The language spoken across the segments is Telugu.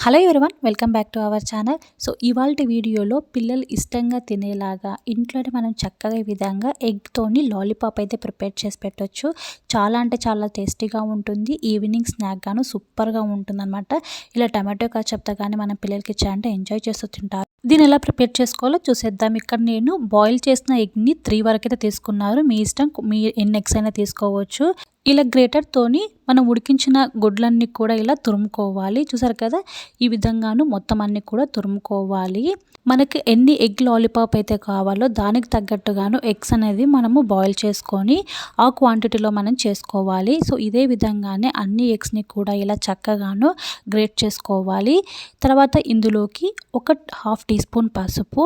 Hello everyone welcome back to our channel so ఇవాళ వీడియోలో పిల్లలు ఇష్టంగా తినేలాగా ఇంట్లోనే మనం చక్కగా ఈ విధంగా ఎగ్తోని లాలీపాప్ అయితే ప్రిపేర్ చేసి పెట్టవచ్చు చాలా అంటే చాలా టేస్టీగా ఉంటుంది. ఈవినింగ్ స్నాక్గాను సూపర్గా ఉంటుందన్నమాట. ఇలా టమాటో కచప్తో కానీ మనం పిల్లలకి ఇచ్చాయంటే ఎంజాయ్ చేస్తూ తింటారు. దీన్ని ఎలా ప్రిపేర్ చేసుకోవాలో చూసేద్దాం. ఇక్కడ నేను బాయిల్ చేసిన ఎగ్ని త్రీ వరకు అయితే తీసుకున్నారు. మీ ఇష్టం మీ ఎన్ని ఎగ్స్ అయినా తీసుకోవచ్చు. ఇలా గ్రేటర్తోని మనం ఉడికించిన గుడ్లన్నీ కూడా ఇలా తురుముకోవాలి. చూసారు కదా? ఈ విధంగాను మొత్తం అన్నీ కూడా తురుముకోవాలి. మనకి ఎన్ని ఎగ్ లాలీపాప్ అయితే కావాలో దానికి తగ్గట్టుగాను ఎగ్స్ అనేది మనము బాయిల్ చేసుకొని ఆ క్వాంటిటీలో మనం చేసుకోవాలి. సో ఇదే విధంగానే అన్ని ఎగ్స్ని కూడా ఇలా చక్కగాను గ్రేట్ చేసుకోవాలి. తర్వాత ఇందులోకి ఒక హాఫ్ టీ స్పూన్ పసుపు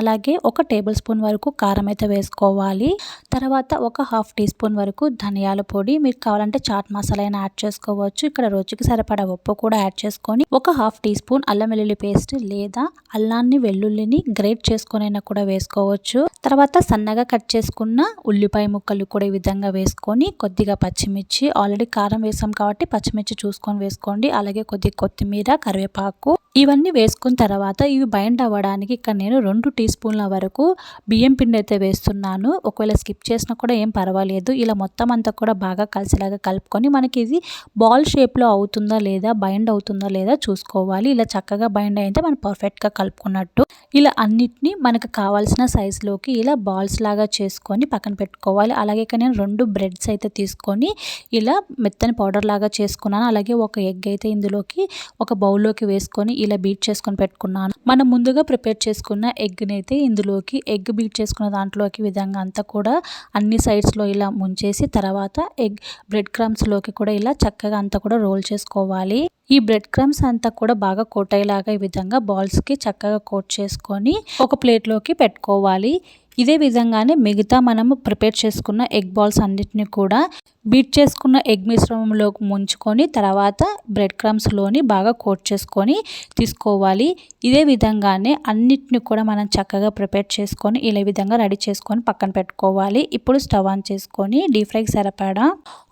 అలాగే ఒక టేబుల్ స్పూన్ వరకు కారం అయితే వేసుకోవాలి. తర్వాత ఒక హాఫ్ టీ స్పూన్ వరకు ధనియాల పొడి. మీకు కావాలంటే చాట్ మసాలా అయినా యాడ్ చేసుకోవచ్చు. ఇక్కడ రుచికి సరిపడా ఉప్పు కూడా యాడ్ చేసుకొని ఒక హాఫ్ టీ స్పూన్ అల్లం వెల్లుల్లి పేస్ట్ లేదా అల్లాన్ని వెల్లుల్లిని గ్రేట్ చేసుకొని కూడా వేసుకోవచ్చు. తర్వాత సన్నగా కట్ చేసుకున్న ఉల్లిపాయ ముక్కలు కూడా ఈ విధంగా వేసుకొని కొద్దిగా పచ్చిమిర్చి ఆల్రెడీ కారం వేసాం కాబట్టి పచ్చిమిర్చి చూసుకొని వేసుకోండి. అలాగే కొద్దిగా కొత్తిమీర కరివేపాకు ఇవన్నీ వేసుకున్న తర్వాత ఇవి బైండ్ అవ్వడానికి ఇక్కడ నేను రెండు టీ స్పూన్ల వరకు బియ్యం పిండి అయితే వేస్తున్నాను. ఒకవేళ స్కిప్ చేసినా కూడా ఏం పర్వాలేదు. ఇలా మొత్తం అంతా కూడా బాగా కలిసేలాగా కలుపుకొని మనకి ఇది బాల్ షేప్లో అవుతుందా లేదా బైండ్ అవుతుందా లేదా చూసుకోవాలి. ఇలా చక్కగా బైండ్ అయితే మనం పర్ఫెక్ట్గా కలుపుకున్నట్టు. ఇలా అన్నిటినీ మనకు కావాల్సిన సైజులోకి ఇలా బాల్స్ లాగా చేసుకొని పక్కన పెట్టుకోవాలి. అలాగే ఇక్కడ నేను రెండు బ్రెడ్స్ అయితే తీసుకొని ఇలా మెత్తని పౌడర్ లాగా చేసుకున్నాను. అలాగే ఒక ఎగ్ అయితే ఇందులోకి ఒక బౌల్లోకి వేసుకొని ఇలా బీట్ చేసుకొని పెట్టుకున్నాను. మనం ముందుగా ప్రిపేర్ చేసుకున్న ఎగ్ని అయితే ఇందులోకి ఎగ్ బీట్ చేసుకున్న దాంట్లోకి విధంగా అంతా కూడా అన్ని సైడ్స్లో ఇలా ముంచేసి తర్వాత ఎగ్ బ్రెడ్ క్రమ్స్లోకి కూడా ఇలా చక్కగా అంతా కూడా రోల్ చేసుకోవాలి. ఈ బ్రెడ్ క్రమ్స్ అంతా కూడా బాగా కోట్ ఈ విధంగా బాల్స్కి చక్కగా కోట్ చేసుకొని ఒక ప్లేట్లోకి పెట్టుకోవాలి. ఇదే విధంగానే మిగతా మనము ప్రిపేర్ చేసుకున్న ఎగ్ బాల్స్ అన్నిటిని కూడా బీట్ చేసుకున్న ఎగ్ మిశ్రమంలోకి ముంచుకొని తర్వాత బ్రెడ్ క్రమ్స్లోని బాగా కోట్ చేసుకొని తీసుకోవాలి. ఇదే విధంగానే అన్నిటిని కూడా మనం చక్కగా ప్రిపేర్ చేసుకొని ఇలా విధంగా రెడీ చేసుకొని పక్కన పెట్టుకోవాలి. ఇప్పుడు స్టవ్ ఆన్ చేసుకొని డీప్ ఫ్రైకి సరిపడా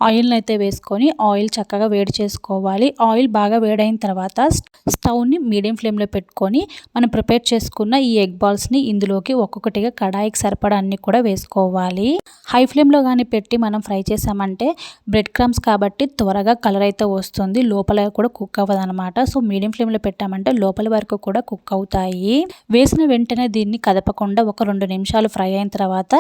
ఆయిల్ని అయితే వేసుకొని ఆయిల్ చక్కగా వేడి చేసుకోవాలి. ఆయిల్ బాగా వేడైన తర్వాత స్టవ్ని మీడియం ఫ్లేమ్లో పెట్టుకొని మనం ప్రిపేర్ చేసుకున్న ఈ ఎగ్ బాల్స్ని ఇందులోకి ఒక్కొక్కటిగా కడాయికి సరిపడా అన్ని కూడా వేసుకోవాలి. హై ఫ్లేమ్లో కానీ పెట్టి మనం ఫ్రై చేసామంటే బ్రెడ్ క్రమ్స్ కాబట్టి త్వరగా కలర్ అయితే వస్తుంది. లోపల కూడా కుక్ అవ్వదనమాట సో మీడియం ఫ్లేమ్లో పెట్టామంటే లోపల వరకు కూడా కుక్ అవుతాయి. వేసిన వెంటనే దీన్ని కదపకుండా ఒక రెండు నిమిషాలు ఫ్రై అయిన తర్వాత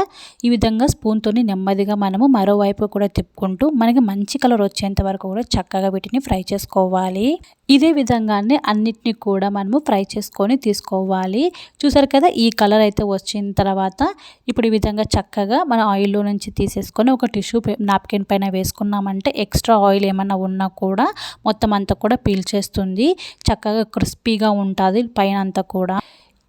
ఈ విధంగా స్పూన్తోని నెమ్మదిగా మనము మరోవైపు కూడా తిప్పుకుంటూ మనకి మంచి కలర్ వచ్చేంత వరకు కూడా చక్కగా వీటిని ఫ్రై చేసుకోవాలి. ఇదే విధంగానే అన్నిటిని కూడా మనము ఫ్రై చేసుకొని తీసుకోవాలి. చూసారు కదా ఈ కలర్ అయితే వచ్చిన తర్వాత ఇప్పుడు ఈ విధంగా చక్కగా మన ఆయిల్లో నుంచి తీసేసుకొని ఒక టిష్యూ నాప్కిన్ పైన వేసుకున్నామంటే ఎక్స్ట్రా ఆయిల్ ఏమన్నా ఉన్నా కూడా మొత్తం అంతా కూడా పీల్చేస్తుంది చక్కగా క్రిస్పీగా ఉంటుంది పైన అంతా కూడా.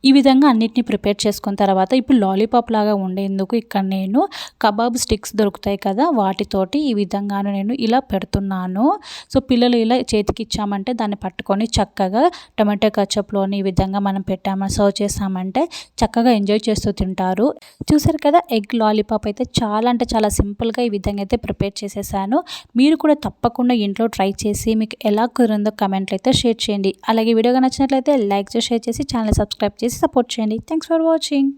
ఈ విధంగా అన్నిటిని ప్రిపేర్ చేసుకున్న తర్వాత ఇప్పుడు లాలీపాప్ లాగా ఉండేందుకు ఇక్కడ నేను కబాబ్ స్టిక్స్ దొరుకుతాయి కదా వాటితోటి ఈ విధంగాను నేను ఇలా పెడుతున్నాను. సో పిల్లలు ఇలా చేతికి ఇచ్చామంటే దాన్ని పట్టుకొని చక్కగా టమాటో కచ్చప్లోని ఈ విధంగా మనం పెట్టామని సర్వ్ చేసామంటే చక్కగా ఎంజాయ్ చేస్తూ తింటారు. చూసారు కదా ఎగ్ లాలీపాప్ అయితే చాలా అంటే చాలా సింపుల్గా ఈ విధంగా అయితే ప్రిపేర్ చేసేసాను. మీరు కూడా తప్పకుండా ఇంట్లో ట్రై చేసి మీకు ఎలా కుదిరిందో కమెంట్లు అయితే షేర్ చేయండి. అలాగే వీడియోగా నచ్చినట్లయితే లైక్ చేసి షేర్ చేసి ఛానల్ సబ్స్క్రైబ్ చేసి సపోర్ట్ చేయండి థ్యాంక్స్ ఫర్ వాచింగ్